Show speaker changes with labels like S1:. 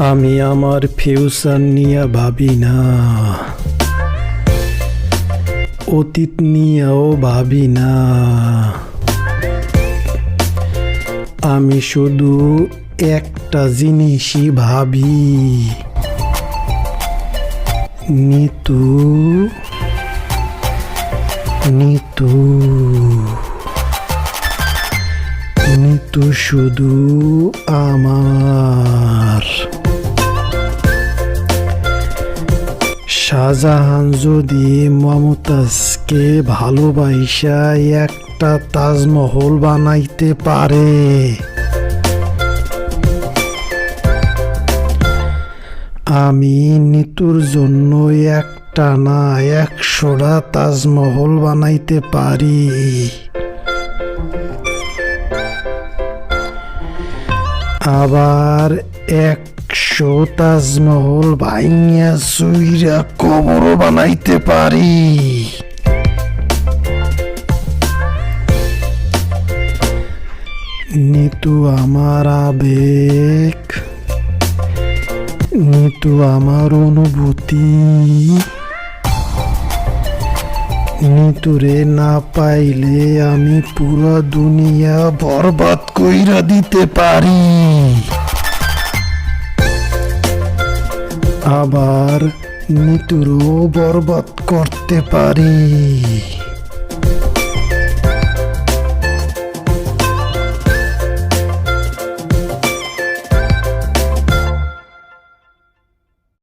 S1: আমি আমার ফিউচার নিয়ে ভাবি না। অতীত নিয়েও ভাবি না। আমি শুধু একটা জিনিসই ভাবি। নিতু নিতু নিতু শুধু আমার। শাহজাহান যদি মমতাজকে ভালোবাসা একটা তাজমহল বানাইতে পারে। আমি নিতুর জন্য একটা না একশোটা তাজমহল বানাইতে পারি। আবার একশো তাজমহল ভাইয়া সুইরা কবরও বানাইতে পারি। নিতু আমার আবেগ, নিতু আমার অনুভূতি। নিতুরে না পাইলে আমি পুরো দুনিয়া বরবাদ কইরা দিতে পারি। আবার নিতুরও বরবাদ করতে পারি।